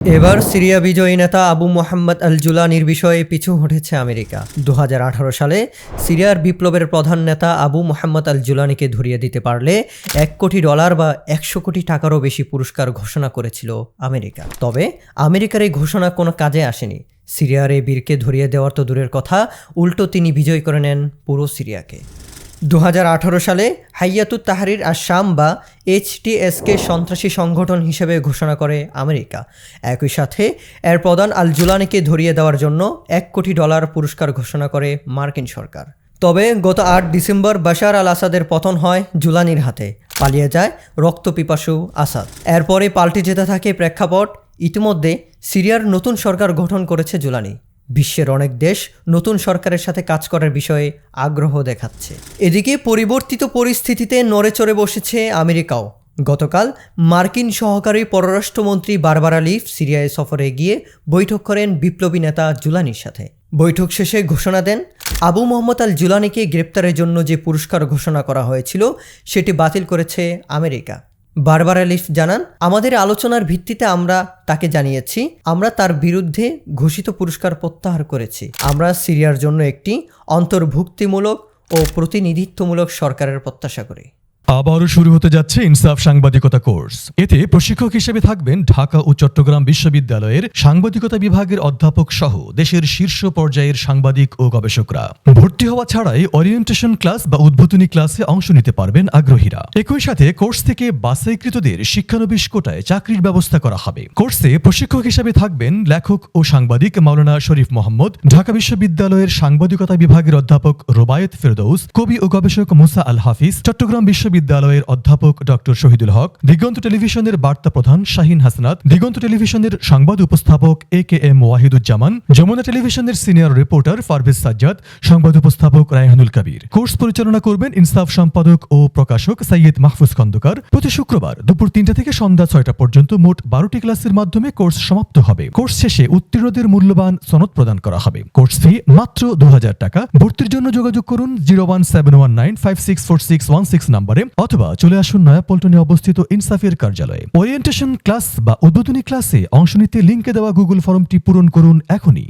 এবার সিরিয়া বিজয়ী নেতা আবু মোহাম্মদ আল জুলানির বিষয়ে পিছু হটেছে আমেরিকা। দু হাজার আঠারো সালে সিরিয়ার বিপ্লবের প্রধান নেতা আবু মোহাম্মদ আল জুলানিকে ধরিয়ে দিতে পারলে এক কোটি ডলার বা একশো কোটি টাকারও বেশি পুরস্কার ঘোষণা করেছিল আমেরিকা। তবে আমেরিকার এই ঘোষণা কোনো কাজে আসেনি। সিরিয়ার এই বীরকে ধরিয়ে দেওয়ার তো দূরের কথা, উল্টো তিনি বিজয় করে নেন পুরো সিরিয়াকে। দু হাজার আঠারো সালে হাইয়াতুত তাহারির আর শাম বা এইচটিএসকে সন্ত্রাসী সংগঠন হিসেবে ঘোষণা করে আমেরিকা। একই সাথে এর প্রধান আল জুলানিকে ধরিয়ে দেওয়ার জন্য এক কোটি ডলার পুরস্কার ঘোষণা করে মার্কিন সরকার। তবে গত আট ডিসেম্বর বাশার আল আসাদের পতন হয় জুলানির হাতে। পালিয়ে যায় রক্তপিপাসু আসাদ। এরপরে পাল্টে যেতে থাকে প্রেক্ষাপট। ইতিমধ্যে সিরিয়ার নতুন সরকার গঠন করেছে জুলানি। বিশ্বের অনেক দেশ নতুন সরকারের সাথে কাজ করার বিষয়ে আগ্রহ দেখাচ্ছে। এদিকে পরিবর্তিত পরিস্থিতিতে নড়ে চড়ে বসেছে আমেরিকাও। গতকাল মার্কিন সহকারী পররাষ্ট্রমন্ত্রী বারবারা লিফ সিরিয়ায় সফরে গিয়ে বৈঠক করেন বিপ্লবী নেতা জুলানির সাথে। বৈঠক শেষে ঘোষণা দেন, আবু মোহাম্মদ আল জুলানিকে গ্রেপ্তারের জন্য যে পুরস্কার ঘোষণা করা হয়েছিল, সেটি বাতিল করেছে আমেরিকা। বারবার আলিফ জানান, আমাদের আলোচনার ভিত্তিতে আমরা তাকে জানিয়েছি। আমরা তার বিরুদ্ধে ঘোষিত পুরস্কার প্রত্যাহার করেছি। আমরা সিরিয়ার জন্য একটি অন্তর্ভুক্তিমূলক ও প্রতিনিধিত্বমূলক সরকারের প্রত্যাশা করি। আবারও শুরু হতে যাচ্ছে ইনসাফ সাংবাদিকতা কোর্স। এতে প্রশিক্ষক হিসেবে থাকবেন ঢাকা ও চট্টগ্রাম বিশ্ববিদ্যালয়ের সাংবাদিকতা বিভাগের অধ্যাপক সহ দেশের শীর্ষ পর্যায়ের সাংবাদিক ও গবেষকরা। ভর্তি হওয়া ছাড়াই ওরিয়েন্টেশন ক্লাস বা উদ্বোধনী ক্লাসে অংশ নিতে পারবেন আগ্রহীরা। একই সাথে কোর্স থেকে বাছাইকৃতদের শিক্ষানবিশ কোটায় চাকরির ব্যবস্থা করা হবে। কোর্সে প্রশিক্ষক হিসেবে থাকবেন লেখক ও সাংবাদিক মাওলানা শরীফ মোহাম্মদ, ঢাকা বিশ্ববিদ্যালয়ের সাংবাদিকতা বিভাগের অধ্যাপক রোবায়েত ফেরদৌস, কবি ও গবেষক মুসা আল হাফিজ, চট্টগ্রাম বিশ্ববিদ্যালয়ের অধ্যাপক ডক্টর শহীদুল হক, দিগন্ত টেলিভিশনের বার্তা প্রধান শাহিন হাসনাত, দিগন্ত টেলিভিশনের সংবাদ উপস্থাপক A K M Wahiduzzaman, Jamuna টেলিভিশনের সিনিয়র রিপোর্টার ফারভেজ সাজ্জাদ, সংবাদ উপস্থাপক রায়হানুল কবির। কোর্স পরিচালনা করবেন ইনসাফ সম্পাদক ও প্রকাশক সৈয়দ মাহফুজ খন্দকার। প্রতি শুক্রবার দুপুর তিনটা থেকে সন্ধ্যা ছয়টা পর্যন্ত মোট বারোটি ক্লাসের মাধ্যমে কোর্স সমাপ্ত হবে। কোর্স শেষে উত্তীর্ণদের মূল্যবান সনদ প্রদান করা হবে। কোর্স ফি মাত্র দু হাজার টাকা। ভর্তির জন্য যোগাযোগ করুন zero one seven one nine five six four six one six নম্বরে অথবা চলে আসুন নয়াপল্টনে অবস্থিত ইনসাফের কার্যালয়ে। ওরিয়েন্টেশন ক্লাস বা উদ্বোধনী ক্লাসে অংশ নিতে লিঙ্কে দেওয়া গুগল ফর্মটি পূরণ করুন এখনই।